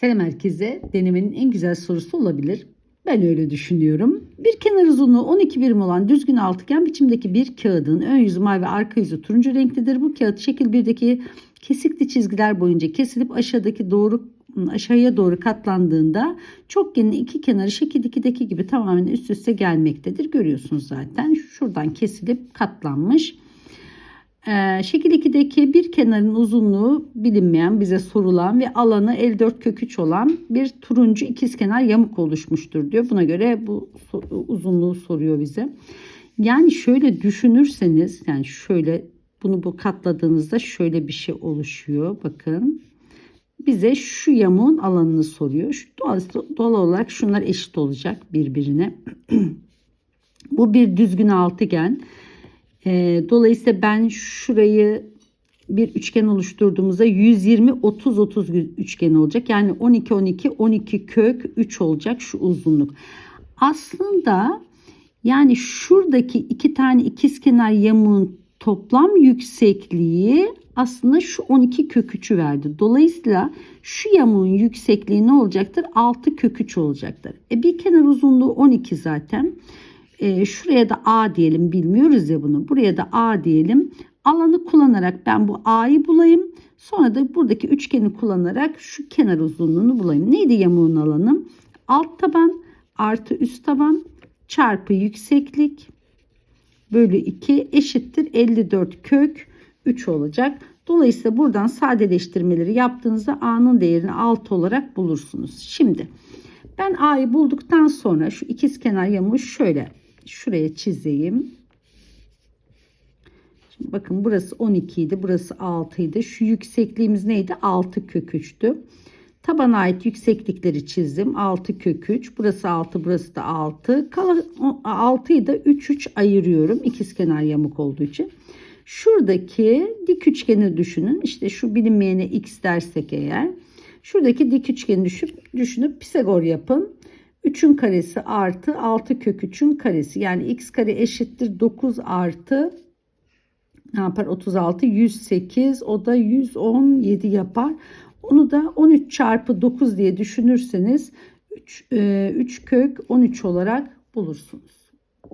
Selam herkese. Denemenin en güzel sorusu olabilir. Ben öyle düşünüyorum. Bir kenar uzunluğu 12 birim olan düzgün altıgen biçimdeki bir kağıdın ön yüzü mavi ve arka yüzü turuncu renklidir. Bu kağıt şekil 1'deki kesikli çizgiler boyunca kesilip aşağıdaki doğru aşağıya doğru katlandığında çokgenin iki kenarı şekil 2'deki gibi tamamen üst üste gelmektedir. Görüyorsunuz zaten. Şuradan kesilip katlanmış. Ee, şekil 2'deki bir kenarın uzunluğu bilinmeyen bize sorulan ve alanı 54 kök 3 olan bir turuncu ikizkenar yamuk oluşmuştur diyor. Buna göre bu uzunluğu soruyor bize. Yani şöyle düşünürseniz yani şöyle bunu bu katladığınızda şöyle bir şey oluşuyor. Bakın bize şu yamuğun alanını soruyor. Doğal, doğal olarak şunlar eşit olacak birbirine. bu bir düzgün altıgen. Ee, dolayısıyla ben şurayı bir üçgen oluşturduğumuzda 120 30 30 üçgen olacak. Yani 12 12 12 kök 3 olacak şu uzunluk. Aslında yani şuradaki iki tane ikizkenar yamuğun toplam yüksekliği aslında şu 12 kök 3'ü verdi. Dolayısıyla şu yamuğun yüksekliği ne olacaktır? 6 kök 3 olacaktır. E bir kenar uzunluğu 12 zaten. E, şuraya da A diyelim bilmiyoruz ya bunu. Buraya da A diyelim. Alanı kullanarak ben bu A'yı bulayım. Sonra da buradaki üçgeni kullanarak şu kenar uzunluğunu bulayım. Neydi yamuğun alanı? Alt taban artı üst taban çarpı yükseklik bölü 2 eşittir 54 kök 3 olacak. Dolayısıyla buradan sadeleştirmeleri yaptığınızda A'nın değerini 6 olarak bulursunuz. Şimdi ben A'yı bulduktan sonra şu ikizkenar yamuğu şöyle şuraya çizeyim. Şimdi bakın burası 12 idi. Burası 6 idi. Şu yüksekliğimiz neydi? 6 kök 3'tü. Tabana ait yükseklikleri çizdim. 6 kök 3. Burası 6, burası da 6. Kalan 6'yı da 3 3 ayırıyorum. İkizkenar yamuk olduğu için. Şuradaki dik üçgeni düşünün. İşte şu bilinmeyene x dersek eğer. Şuradaki dik üçgeni düşüp, düşünüp Pisagor yapın. 3'ün karesi artı 6 kök 3'ün karesi. Yani x kare eşittir 9 artı ne yapar 36 108 o da 117 yapar. Onu da 13 çarpı 9 diye düşünürseniz 3, 3 kök 13 olarak bulursunuz.